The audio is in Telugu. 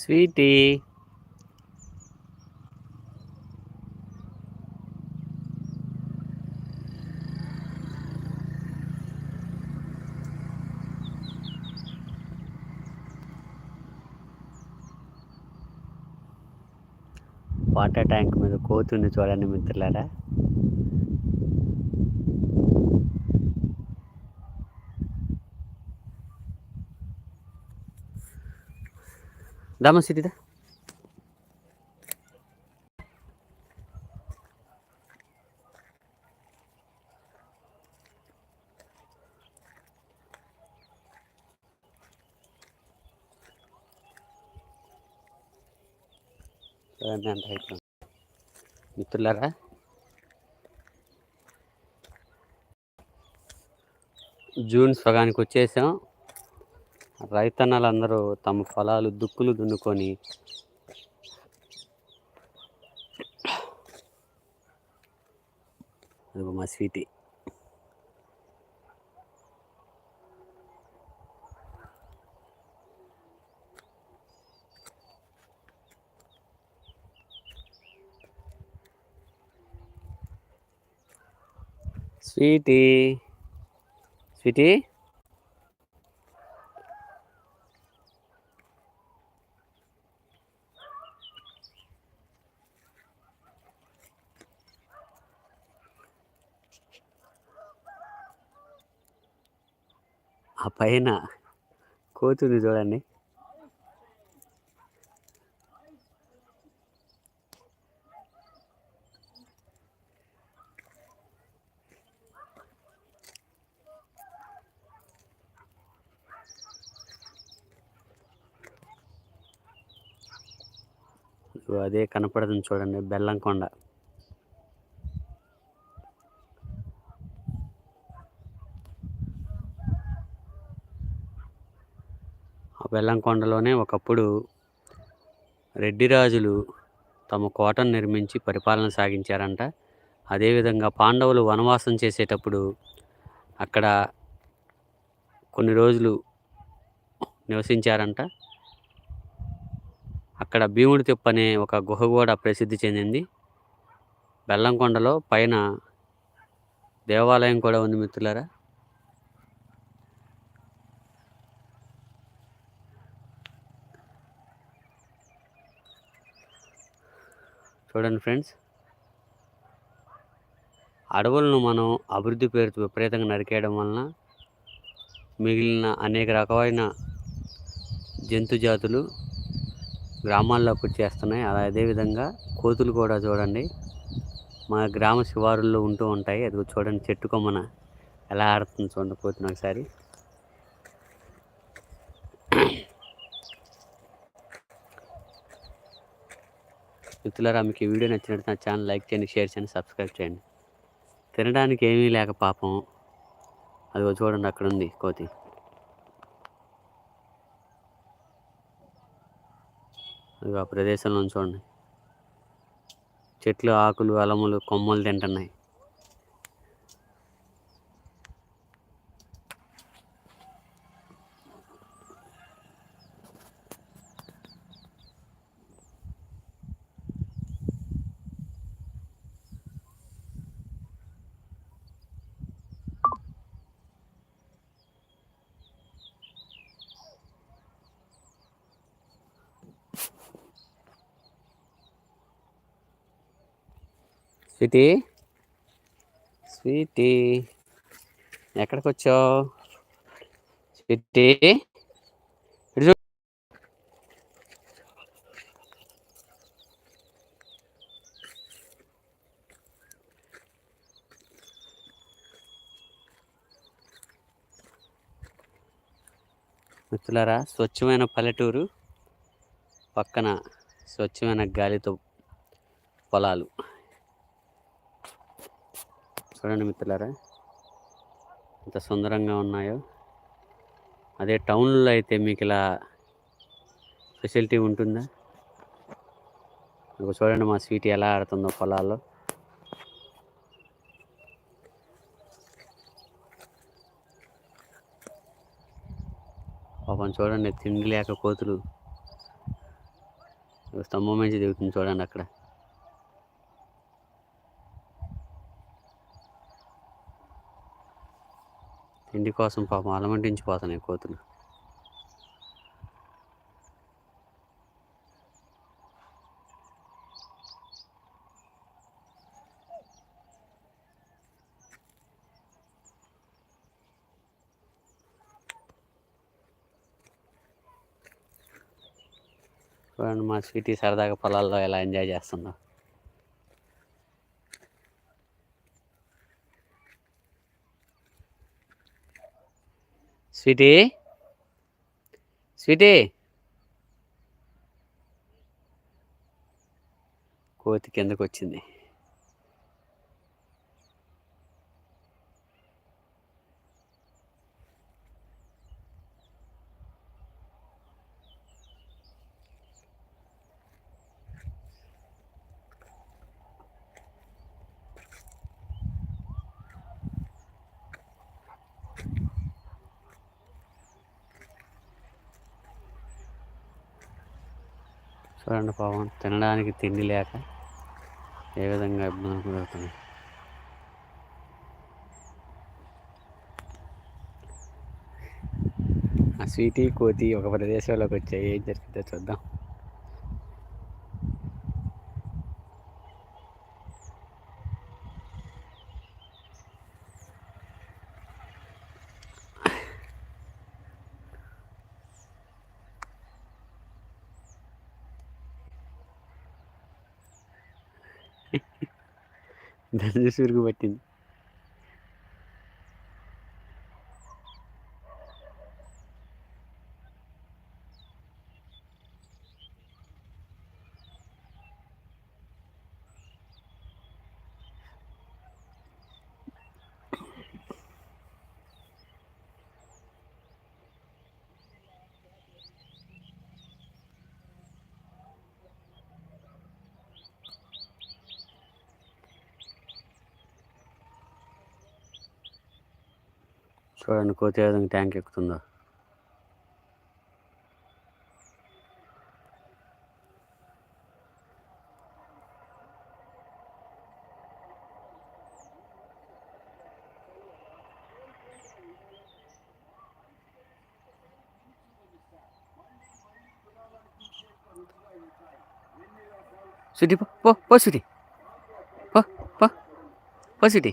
స్వీటీ. వాటర్ ట్యాంక్ మీద కోతుంది చూడండి మిత్రులారా. దామా సిటీదా చూడండి ఎంత హైట్ ఉంది. మిత్రులారా జూన్ సగానికి వచ్చేసాం రైతన్నలందరూ తమ పొలాలు దుక్కులు దున్నుకొని మా స్వీటీ. స్వీటీ. స్వీటీ? ఆ పైన కోతుని చూడండి. అదే కనపడుతుంది చూడండి బెల్లం బెల్లంకొండలోనే ఒకప్పుడు రెడ్డి రాజులు తమ కోటను నిర్మించి పరిపాలన సాగించారంట. అదేవిధంగా పాండవులు వనవాసం చేసేటప్పుడు అక్కడ కొన్ని రోజులు నివసించారంట. అక్కడ భీముడి తిప్ప అనే ఒక గుహ కూడా ప్రసిద్ధి చెందింది. బెల్లంకొండలో పైన దేవాలయం కూడా ఉంది మిత్రులారా. చూడండి ఫ్రెండ్స్. అడవులను మనం అభివృద్ధి పేరుతో విపరీతంగా నరికేయడం వలన మిగిలిన అనేక రకమైన జంతు జాతులు గ్రామాల్లోకి వచ్చేస్తున్నాయి. అలా అదేవిధంగా కోతులు కూడా చూడండి. మా గ్రామ శివారుల్లో ఉంటూ ఉంటాయి. అది చూడండి చెట్టు కొమ్మన ఎలా ఆడుతుంది చూడండి కోతిని ఒకసారి. మిత్రులారా మీకు ఈ వీడియో నచ్చినట్టు నా ఛానల్ లైక్ చేయండి షేర్ చేయండి సబ్స్క్రైబ్ చేయండి. తినడానికి ఏమీ లేక పాపం. అదిగో చూడండి అక్కడ ఉంది కోతి. అది ఆ ప్రదేశంలో చూడండి. చెట్లు ఆకులు అలములు కొమ్మలు తింటున్నాయి. స్వీటీ? స్వీటీ. ఎక్కడికి వచ్చావు స్వీటీ? ఇటు మిత్రులారా స్వచ్ఛమైన పల్లెటూరు పక్కన స్వచ్ఛమైన గాలితో పొలాలు. చూడండి మిత్రులారా? ఎంత సుందరంగా ఉన్నాయో. అదే టౌన్లో అయితే మీకు ఇలా ఫెసిలిటీ ఉంటుందా? మీకు చూడండి మా స్వీట్ ఎలా ఆడుతుందో పొలాల్లో. పాపం చూడండి తిండి లేక కోతులు. స్తంభం నుంచి దిగుతుంది చూడండి అక్కడ. తిండి కోసం పాపం అలమంటించిపోతున్నాయి కోతులు. చూడండి మా స్వీటీ సరదాగా పొలాల్లో ఎలా ఎంజాయ్ చేస్తున్నావు స్వీటీ? స్వీటీ? కోతి కిందకు వచ్చింది చూడండి పాపం తినడానికి తిండి లేక ఏ విధంగా ఇబ్బంది గురవుతున్నాయి ఆ స్వీటీ కోతి ఒక ప్రదేశంలోకి వచ్చాయి ఏం జరిగిందో చూద్దాం. దాన్ని చూసి విరుగు పట్టింది. చూడండి కోతి ఏ విధంగా ట్యాంక్ ఎక్కుతుందో? సిటీ పో పో పో సిటీ పో పో పో సిటీ